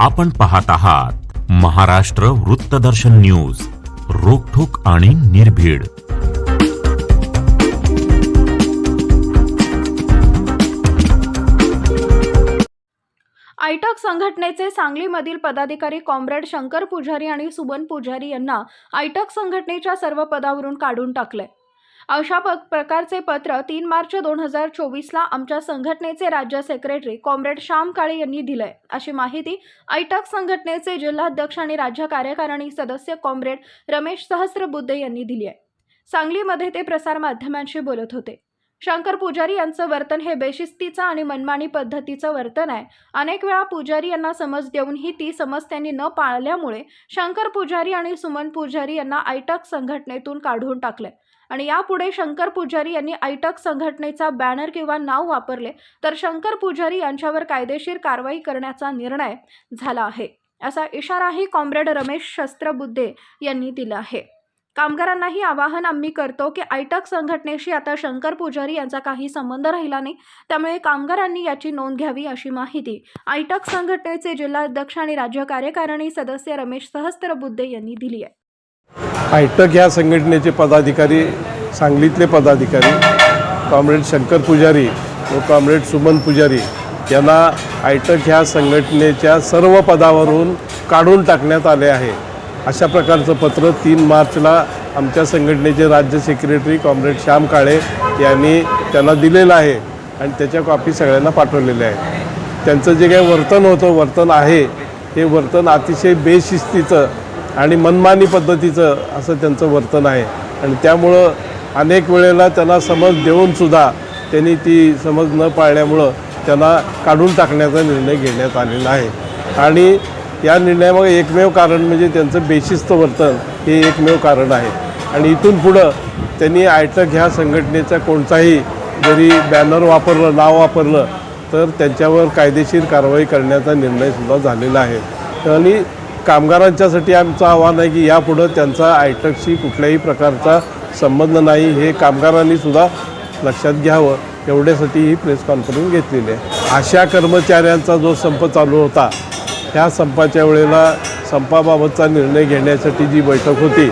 आपण पाहत आहात महाराष्ट्र वृत्तदर्शन न्यूज रोखोक आणि निर्भीड. आयटक संघटनेचे सांगलीमधील पदाधिकारी कॉम्रेड शंकर पुजारी आणि सुबन पुजारी यांना आयटक संघटनेच्या सर्व पदावरून काढून टाकले अशा प प्रकारचे पत्र तीन मार्च दोन हजार चोवीसला आमच्या संघटनेचे राज्य सेक्रेटरी कॉम्रेड श्याम काळे यांनी दिलंय. अशी माहिती ऐटक संघटनेचे जिल्हाध्यक्ष आणि राज्य कार्यकारिणी सदस्य कॉम्रेड रमेश सहस्रबुद्धे यांनी दिली आहे सांगलीमध्ये ते प्रसारमाध्यमांशी बोलत होते. शंकर पुजारी यांचं वर्तन हे बेशिस्तीचं आणि मनमानी पद्धतीचं वर्तन आहे. अनेक वेळा पुजारी यांना समज देऊनही ती समज त्यांनी न पाळल्यामुळे शंकर पुजारी आणि सुमन पुजारी यांना आयटक संघटनेतून काढून टाकले. आणि यापुढे शंकर पुजारी यांनी आयटक संघटनेचा बॅनर किंवा नाव वापरले तर शंकर पुजारी यांच्यावर कायदेशीर कारवाई करण्याचा निर्णय झाला आहे. असा इशाराही कॉम्रेड रमेश शस्त्रबुद्धे यांनी दिला आहे. कामगारांनाही आवाहन आम्ही करतो की आयटक संघटनेशी आता शंकर पुजारी यांचा काही संबंध राहिला नाही. त्यामुळे कामगारांनी याची नोंद घ्यावी अशी माहिती आयटक संघटनेचे जिल्हाध्यक्ष आणि राज्य कार्यकारिणी सदस्य रमेश सहस्त्रबुद्धे यांनी दिली आहे. आयटक ह्या संघटनेचे पदाधिकारी सांगलीतले पदाधिकारी कॉम्रेड शंकर पुजारी व कॉम्रेड सुमन पुजारी यांना आयटक ह्या संघटनेच्या सर्व पदावरून काढून टाकण्यात आले आहे. अशा प्रकारचं पत्र तीन मार्चला आमच्या संघटनेचे राज्य सेक्रेटरी कॉम्रेड श्याम काळे यांनी त्यांना दिलेलं आहे आणि त्याच्या कॉपी सगळ्यांना पाठवलेल्या आहेत. त्यांचं जे काही वर्तन होतं वर्तन आहे हे वर्तन अतिशय बेशिस्तीचं आणि मनमानी पद्धतीचं असं त्यांचं वर्तन आहे. आणि त्यामुळं अनेक वेळेला त्यांना समज देऊनसुद्धा त्यांनी ती समज न पाळल्यामुळं त्यांना काढून टाकण्याचा निर्णय घेण्यात आलेला आहे. आणि या निर्णयामागे एकमेव कारण म्हणजे त्यांचं बेशिस्त वर्तन हे एकमेव कारण आहे. आणि इथून पुढं त्यांनी आयटक ह्या संघटनेचा कोणताही जरी बॅनर वापरलं नाव वापरलं तर त्यांच्यावर कायदेशीर कारवाई करण्याचा निर्णयसुद्धा झालेला आहे. आणि कामगारांच्यासाठी आमचं आव्हान आहे की यापुढं त्यांचा आयटकशी कुठल्याही प्रकारचा संबंध नाही. हे कामगारांनीसुद्धा लक्षात घ्यावं. एवढ्यासाठी ही प्रेस कॉन्फरन्स घेतलेली आहे. अशा कर्मचाऱ्यांचा जो संप चालू होता ह्या संपाच्या वेळेला संपाबाबतचा निर्णय घेण्यासाठी जी बैठक होती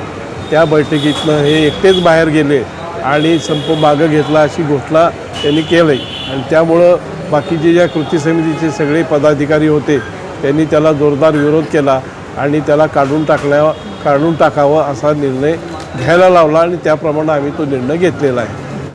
त्या बैठकीतनं हे एकटेच बाहेर गेले आणि संप मागं घेतला अशी घोषणा त्यांनी केली. आणि त्यामुळं बाकीचे ज्या कृती समितीचे सगळे पदाधिकारी होते त्यांनी त्याला जोरदार विरोध केला आणि त्याला काढून टाकल्या काढून टाकावं असा निर्णय घ्यायला लावला आणि त्याप्रमाणे आम्ही तो निर्णय घेतलेला आहे.